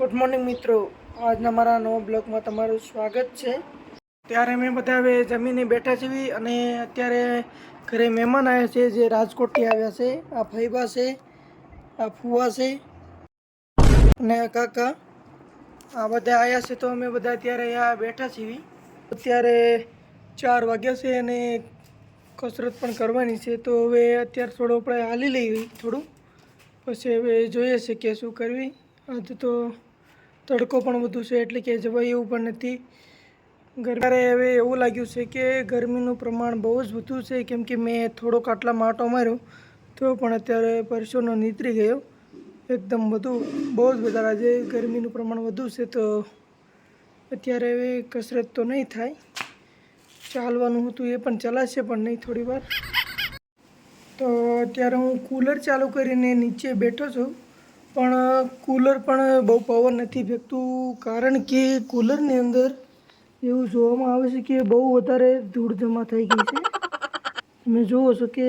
Good morning મિત્રો. આજના મારા નવા બ્લોગમાં તમારું સ્વાગત છે. ત્યારે અમે બધા હવે જમીને બેઠા છીએ અને અત્યારે ઘરે મહેમાન આવ્યા છે જે રાજકોટથી આવ્યા છે. આ ફૈબા છે, આ ફુવા છે અને આ કાકા. આ બધા આવ્યા છે તો અમે બધા અત્યારે આ બેઠા છીએ અત્યારે ચાર વાગ્યા છે અને કસરત પણ કરવાની છે તો હવે અત્યારે થોડું આપણે હાલી લઈએ થોડું. પછી હવે જોઈએ છે કે શું કરવી. આજે તો તડકો પણ વધુ છે, એટલે કે જવાય એવું પણ નથી. ગરમારે હવે એવું લાગ્યું છે કે ગરમીનું પ્રમાણ બહુ જ વધુ છે, કેમ કે મેં થોડોક આટલા માટો માર્યો, તો પણ અત્યારે પરસોનો નીતરી ગયો. એકદમ વધુ બહુ જ વધારે આજે ગરમીનું પ્રમાણ વધુ છે, તો અત્યારે હવે કસરત તો નહીં થાય. ચાલવાનું હતું એ પણ ચલાશે પણ નહીં થોડી વાર તો અત્યારે હું કૂલર ચાલુ કરીને નીચે બેઠો છું. પણ કૂલર પણ બહુ પાવર નથી ફેંકતું. કારણ કે કૂલરની અંદર એવું જોવામાં આવે છે કે બહુ વધારે ધૂળ જમા થઈ ગઈ છે. તમે જુઓ છો કે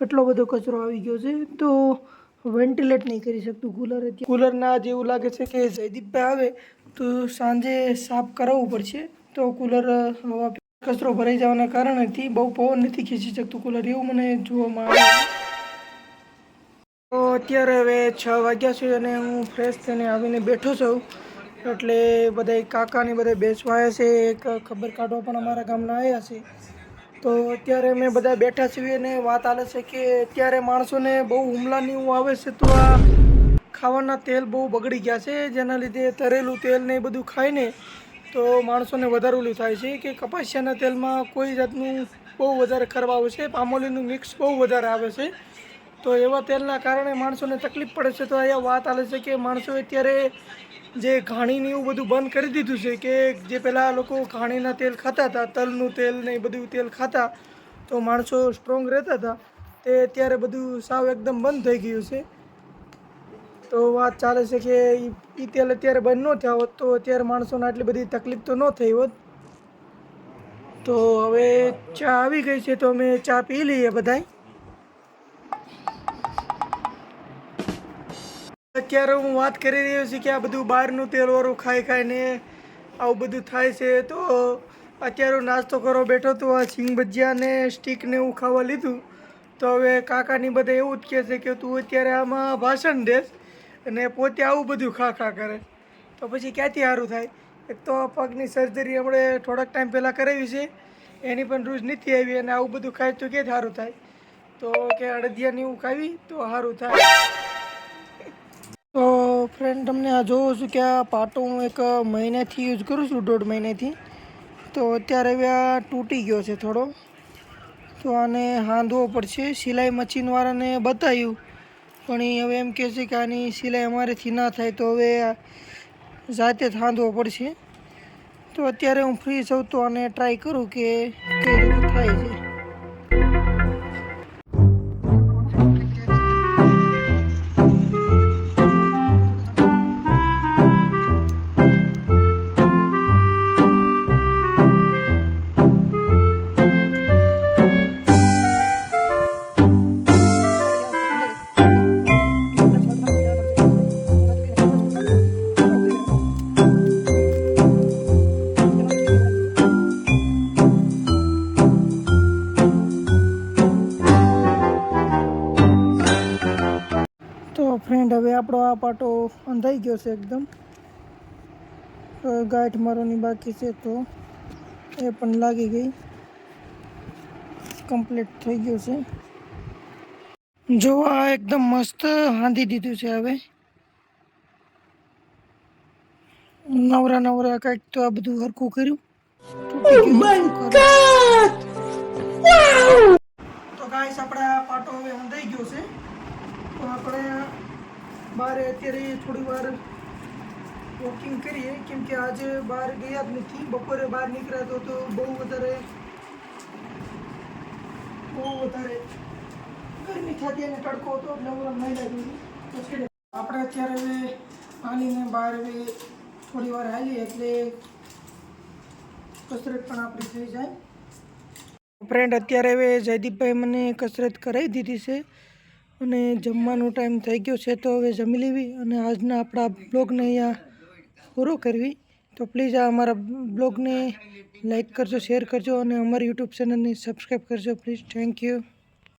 કેટલો બધો કચરો આવી ગયો છે. તો વેન્ટિલેટ નહીં કરી શકતું કૂલર કૂલરના એવું લાગે છે કે જયદીપભાઈ આવે તો સાંજે સાફ કરાવવું પડશે. તો કૂલર, હવા, કચરો ભરાઈ જવાના કારણેથી બહુ પવન નથી ખેંચી શકતું કૂલર. એવું મને જોવામાં આવે. તો અત્યારે હવે છ વાગ્યા છે અને હું ફ્રેશ થઈને આવીને બેઠો છું. એટલે બધા કાકાને બધા બેસવા આવ્યા છે. એક ખબર કાઢવા પણ અમારા ગામના આવ્યા છે. તો અત્યારે અમે બધા બેઠા છીએ અને વાત હાલે છે કે અત્યારે માણસોને બહુ હુમલાની એવું આવે છે તો આ ખાવાના તેલ બહુ બગડી ગયા છે. જેના લીધે તરેલું તેલ ને એ બધું ખાઈને તો માણસોને વધારે ઓલું થાય છે કે કપાસિયાના તેલમાં કોઈ જાતનું બહુ વધારે ખરવા આવે છે. પામોલીનું મિક્સ બહુ વધારે આવે છે. તો એવા તેલના કારણે માણસોને તકલીફ પડે છે. તો અહીંયા વાત આવે છે કે માણસો અત્યારે જે ઘાણીને એવું બધું બંધ કરી દીધું છે કે જે પહેલાં લોકો ઘાણીના તેલ ખાતા હતા, તલનું તેલ ને એ બધું તેલ ખાતા, તો માણસો સ્ટ્રોંગ રહેતા હતા. તે અત્યારે બધું સાવ એકદમ બંધ થઈ ગયું છે. તો વાત ચાલે છે કે એ તેલ અત્યારે બંધ ન થયા હોત તો અત્યારે માણસોને આટલી બધી તકલીફ તો ન થઈ હોત. તો હવે ચા આવી ગઈ છે તો અમે ચા પી લઈએ બધાય. અત્યારે હું વાત કરી રહ્યો છું કે આ બધું બહારનું તેલવાળું ખાઈ ખાઈને આવું બધું થાય છે, તો અત્યારે હું નાસ્તો કરવા બેઠો તો આ સિંગ ભજીયા ને સ્ટીક ને એવું ખાવા લીધું. તો હવે કાકાની બધા એવું જ કહે છે કે તું અત્યારે આમાં ભાષણ દેશ અને પોતે આવું બધું ખા ખા કરે. તો પછી ક્યાંથી સારું થાય? એક તો પગની સર્જરી આપણે થોડાક ટાઈમ પહેલાં કરાવી છે, એની પણ રૂઝ નથી આવી અને આવું બધું ખાય તો ક્યાંથી સારું થાય? તો કે અડદિયાની એવું ખાવી તો સારું થાય. ફ્રેન્ડ તમને આ જોઉં છું કે આ પાટો હું એક મહિનાથી યુઝ કરું છું, દોઢ મહિનાથી. તો અત્યારે હવે આ તૂટી ગયો છે થોડો. તો આને હાંધવો પડશે. સિલાઈ મશીનવાળાને બતાવ્યું. પણ એ હવે એમ કહે છે કે આની સિલાઈ અમારેથી ના થાય, તો હવે જાતે જ હાંધવો પડશે. તો અત્યારે હું ફ્રી છું, તો આને ટ્રાય કરું કે કઈ રીતે થાય છે. હવે આપણો આ પાટો અંધાઈ ગયો છે એકદમ. ગાંઠ મારવાની બાકી છે તો એ પણ લાગી ગઈ. કમ્પ્લીટ થઈ ગયું છે. જો આ એકદમ મસ્ત હાંધી દીધું છે હવે. નવરા નવરા કાંઈક તો આ બધું હરખું કર્યું. બહાર અત્યારે થોડી વાર વોકિંગ કરીએ, કેમ કે આજે બહાર ગયા જ નથી. બપોરે બહાર નીકળ્યા તો બહુ વધારે બહુ વધારે ગરમી થતી અને તડકો હતો, એટલે નહીં જોઈ આપણે અત્યારે હવે હાલીને બહાર હવે થોડી વાર હાલીએ એટલે કસરત પણ આપણી થઈ જાય. ફ્રેન્ડ અત્યારે હવે જયદીપભાઈ મને કસરત કરાવી દીધી છે. અને જમવાનો ટાઈમ થઈ ગયો છે તો હવે જમી લેવી અને આજના આપણા બ્લોગને અહીંયા પૂરો કરવી. તો પ્લીઝ આ અમારા બ્લોગને લાઈક કરજો, શેર કરજો અને અમારી યુટ્યુબ ચેનલને સબસ્ક્રાઈબ કરજો, પ્લીઝ. Thank you.